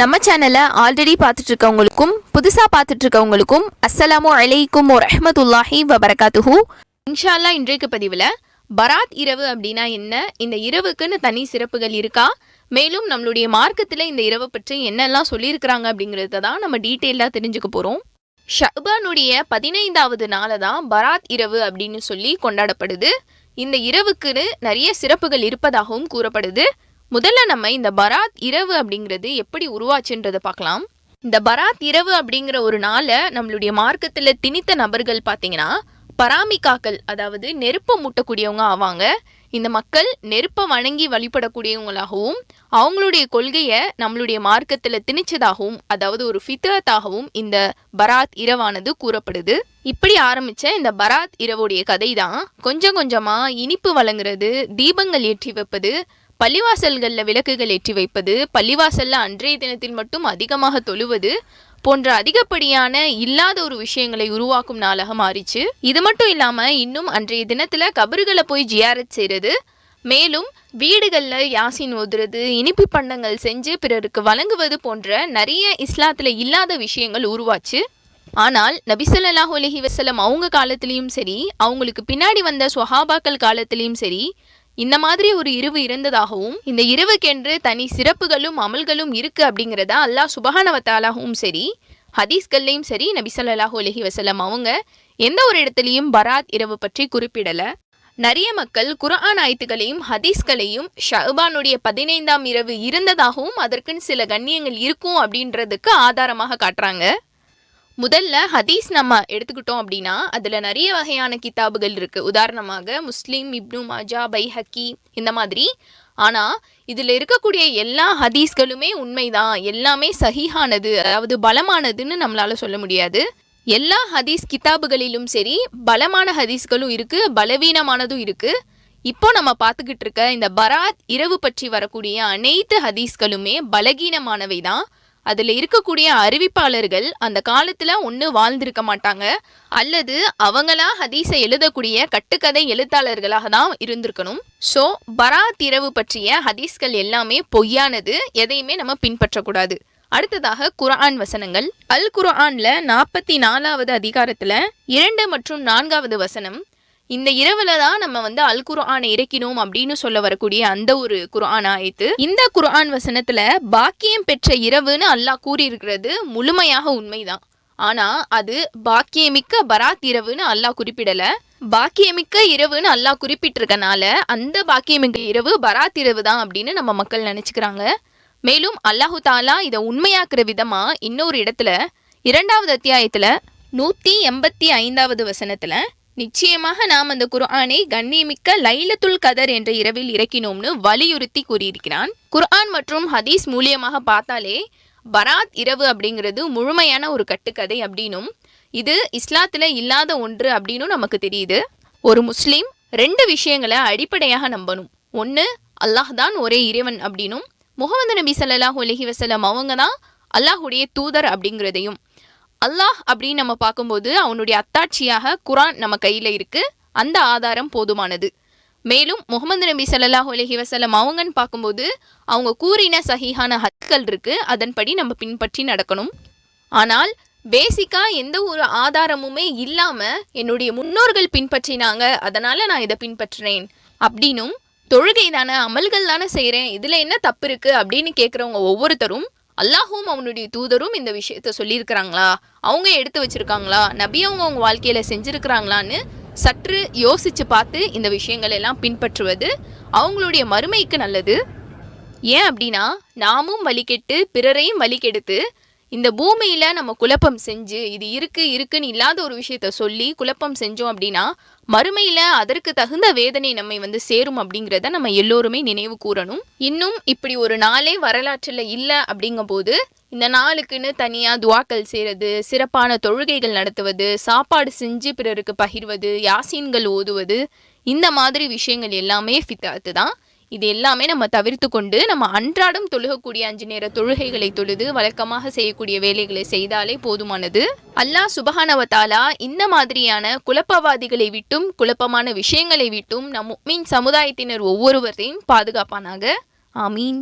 நம்ம சேனலை ஆல்ரெடி பார்த்துட்டு இருக்கவங்களுக்கும் புதுசாக பார்த்துட்டு இருக்கவங்களுக்கும் அஸ்ஸலாமு அலைக்கும் ரஹமத்துல்லாஹி வபரகாத்துஹு இன்ஷால்லா இன்றைக்கு பதிவில் பராத் இரவு அப்படின்னா என்ன? இந்த இரவுக்குன்னு தனி சிறப்புகள் இருக்கா? மேலும் நம்மளுடைய மார்க்கத்தில் இந்த இரவை பற்றி என்னெல்லாம் சொல்லியிருக்கிறாங்க அப்படிங்கிறத தான் நம்ம டீட்டெயிலாக தெரிஞ்சுக்க போகிறோம் ஷபானுடைய பதினைந்தாவது நாளை தான் பராத் இரவு அப்படின்னு சொல்லி கொண்டாடப்படுது. இந்த இரவுக்குன்னு நிறைய சிறப்புகள் இருப்பதாகவும் கூறப்படுது. முதல்ல நம்ம இந்த பராத் இரவு அப்படிங்கிறது எப்படி உருவாச்சுன்றதை பார்க்கலாம். இந்த பராத் இரவு அப்படிங்கிற ஒரு நாளை நம்மளுடைய மார்க்கத்தில் திணித்த நபர்கள் பார்த்தீங்கன்னா பராமிக்காக்கள் அதாவது நெருப்பை மூட்டக்கூடியவங்க ஆவாங்க. இந்த மக்கள் நெருப்பை வணங்கி வழிபடக்கூடியவங்களாகவும் அவங்களுடைய கொள்கையை நம்மளுடைய மார்க்கத்தில் திணிச்சதாகவும் அதாவது ஒரு ஃபித்ரத்தாகவும் இந்த பராத் இரவானது கூறப்படுது. இப்படி ஆரம்பிச்ச இந்த பராத் இரவுடைய கதை தான் கொஞ்சம் கொஞ்சமா இனிப்பு வழங்குறது தீபங்கள் ஏற்றி வைப்பது பள்ளிவாசல்களில் விளக்குகள் ஏற்றி வைப்பது பள்ளிவாசலில் அன்றைய தினத்தில் மட்டும் அதிகமாக தொழுவது போன்ற அதிகப்படியான இல்லாத ஒரு விஷயங்களை உருவாக்கும் நாளாக மாறிச்சு. இது மட்டும் இல்லாமல் இன்னும் அன்றைய தினத்தில் கபறுகளை போய் ஜியாரத் செய்கிறது மேலும் வீடுகளில் யாசின் ஓதுறது இனிப்பு பண்டங்கள் செஞ்சு பிறருக்கு வழங்குவது போன்ற நிறைய இஸ்லாத்தில் இல்லாத விஷயங்கள் உருவாச்சு. ஆனால் நபிசல்லாஹு அலஹி வசலம் அவங்க காலத்திலையும் சரி அவங்களுக்கு பின்னாடி வந்த சுஹாபாக்கள் காலத்திலையும் சரி இந்த மாதிரி ஒரு இரவு இருந்ததாகவும் இந்த இரவுக்கென்று தனி சிறப்புகளும் அமல்களும் இருக்கு அப்படிங்கிறத அல்லாஹ் சுபஹானவத்தாலாகவும் சரி ஹதீஸ்கள்லையும் சரி நபி ஸல்லல்லாஹு அலைஹி வஸல்லம் அவங்க எந்த ஒரு இடத்துலையும் பராத் இரவு பற்றி குறிப்பிடல. நிறைய மக்கள் குரான் ஆயத்துகளையும் ஹதீஸ்களையும் ஷஹபானுடைய பதினைந்தாம் இரவு இருந்ததாகவும் அதற்குன்னு சில கண்ணியங்கள் இருக்கும் அப்படின்றதுக்கு ஆதாரமாக காட்டுறாங்க. முதல்ல ஹதீஸ் நம்ம எடுத்துக்கிட்டோம் அப்படின்னா அதில் நிறைய வகையான கிதாபுகள் இருக்குது உதாரணமாக முஸ்லீம் இப்னு மாஜா பைஹக்கி இந்த மாதிரி. ஆனால் இதில் இருக்கக்கூடிய எல்லா ஹதீஸ்களுமே உண்மைதான். எல்லாமே சஹீஹானது அதாவது பலமானதுன்னு நம்மளால சொல்ல முடியாது. எல்லா ஹதீஸ் கிதாபுகளிலும் சரி பலமான ஹதீஸ்களும் இருக்குது பலவீனமானதும் இருக்குது இப்போ நம்ம பார்த்துக்கிட்டு இருக்க இந்த பராத் இரவு பற்றி வரக்கூடிய அனைத்து ஹதீஸ்களுமே பலகீனமானவை தான் அதில் இருக்கக்கூடிய அறிவிப்பாளர்கள் அந்த காலத்தில் ஒன்று வாழ்ந்திருக்க மாட்டாங்க. அல்லது அவங்களா ஹதீஸை எழுதக்கூடிய கட்டுக்கதை எழுத்தாளர்களாக தான் இருந்திருக்கணும். ஸோ பராத் இரவு பற்றிய ஹதீஸ்கள் எல்லாமே பொய்யானது எதையுமே நம்ம பின்பற்றக்கூடாது. அடுத்ததாக குர்ஆன் வசனங்கள். அல் குர்ஆன்ல நாற்பத்தி நாலாவது அதிகாரத்தில் இரண்டு மற்றும் நான்காவது வசனம் இந்த இரவுல தான் நம்ம வந்து அல் குர்ஆனை இறக்கினோம் அப்படின்னு சொல்ல வரக்கூடிய அந்த ஒரு குர்ஆன் ஆயத்து. இந்த குர்ஆன் வசனத்துல பாக்கியம் பெற்ற இரவுன்னு அல்லாஹ் கூறியிருக்கிறது முழுமையாக உண்மைதான். ஆனா அது பாக்கியமிக்க பராத் இரவுன்னு அல்லாஹ் குறிப்பிடல. பாக்கியமிக்க இரவுன்னு அல்லாஹ் குறிப்பிட்டிருக்கனால அந்த பாக்கியமிக்க இரவு பராத் இரவு தான் அப்படின்னு நம்ம மக்கள் நினைச்சுக்கிறாங்க. மேலும் அல்லாஹு தாலா இதை உண்மையாக்குற விதமா இன்னொரு இடத்துல இரண்டாவது அத்தியாயத்துல நூத்தி எண்பத்தி ஐந்தாவது வசனத்துல நிச்சயமாக நாம் அந்த குர்ஆனை கண்ணியமிக்க லைலத்துல் கதர் என்ற இரவில் இறக்கினோம்னு வலியுறுத்தி கூறியிருக்கிறான். குர்ஆன் மற்றும் ஹதீஸ் மூலியமாக பார்த்தாலே பராத் இரவு அப்படிங்கிறது முழுமையான ஒரு கட்டுக்கதை அப்படின்னும் இது இஸ்லாத்தில் இல்லாத ஒன்று அப்படின்னும் நமக்கு தெரியுது. ஒரு முஸ்லீம் ரெண்டு விஷயங்களை அடிப்படையாக நம்பணும். ஒன்று அல்லாஹ் தான் ஒரே இறைவன் அப்படின்னும். முகமது நபி சல்லாஹூ அலஹி வசலம் அவங்க தான் அல்லாஹுடைய தூதர் அப்படிங்கிறதையும். அல்லாஹ் அப்படின்னு நம்ம பார்க்கும்போது அவனுடைய அத்தாட்சியாக குரான் நம்ம கையில் இருக்கு. அந்த ஆதாரம் போதுமானது. மேலும் முகமது நபி சல்லாஹ் அலஹி வசலம் அவங்கன்னு பார்க்கும்போது அவங்க கூறின சஹீஹான ஹத்கள் இருக்கு. அதன்படி நம்ம பின்பற்றி நடக்கணும். ஆனால் பேசிக்காக எந்த ஒரு ஆதாரமுமே இல்லாமல் என்னுடைய முன்னோர்கள் பின்பற்றினாங்க. அதனால் நான் இதை பின்பற்றுறேன். அப்படின்னும் தொழுகை தானே அமல்கள் தானே செய்கிறேன் இதில் என்ன தப்பு இருக்குது அப்படின்னு கேட்குறவங்க ஒவ்வொருத்தரும் அல்லாஹும் அவனுடைய தூதரும் இந்த விஷயத்த சொல்லியிருக்கிறாங்களா? அவங்க எடுத்து வச்சிருக்காங்களா? நபி அவங்க அவங்க வாழ்க்கையில செஞ்சிருக்கிறாங்களான்னு சற்று யோசிச்சு பார்த்து இந்த விஷயங்கள் எல்லாம் பின்பற்றுவது அவங்களுடைய மறுமைக்கு நல்லது. ஏன் அப்படின்னா நாமும் வழிகெட்டு பிறரையும் வழிகெடுத்து இந்த பூமியில் நம்ம குழப்பம் செஞ்சு இது இருக்குது இருக்குன்னு இல்லாத ஒரு விஷயத்த சொல்லி குழப்பம் செஞ்சோம் அப்படின்னா மறுமையில் அதற்கு தகுந்த வேதனை நம்மை வந்து சேரும் அப்படிங்கிறத நம்ம எல்லோருமே நினைவு கூறணும். இன்னும் இப்படி ஒரு நாளே வரலாற்றில் இல்லை அப்படிங்கும்போது இந்த நாளுக்குன்னு தனியாக துவாக்கள் செய்கிறது சிறப்பான தொழுகைகள் நடத்துவது சாப்பாடு செஞ்சு பிறருக்கு பகிர்வது யாசீன்கள் ஓதுவது இந்த மாதிரி விஷயங்கள் எல்லாமே ஃபித்தாத்து தான். இது எல்லாமே நம்ம தவிர்த்து கொண்டு நம்ம அன்றாடம் தொழுகக்கூடிய அஞ்சு நேர தொழுகைகளை தொழுது வழக்கமாக செய்யக்கூடிய வேலைகளை செய்தாலே போதுமானது. அல்லாஹ் சுபஹானவத்தாலா இந்த மாதிரியான குழப்பவாதிகளை விட்டும் குழப்பமான விஷயங்களை விட்டும் நம் மீன் சமுதாயத்தினர் ஒவ்வொருவரையும் பாதுகாப்பானாக. ஆமீன்.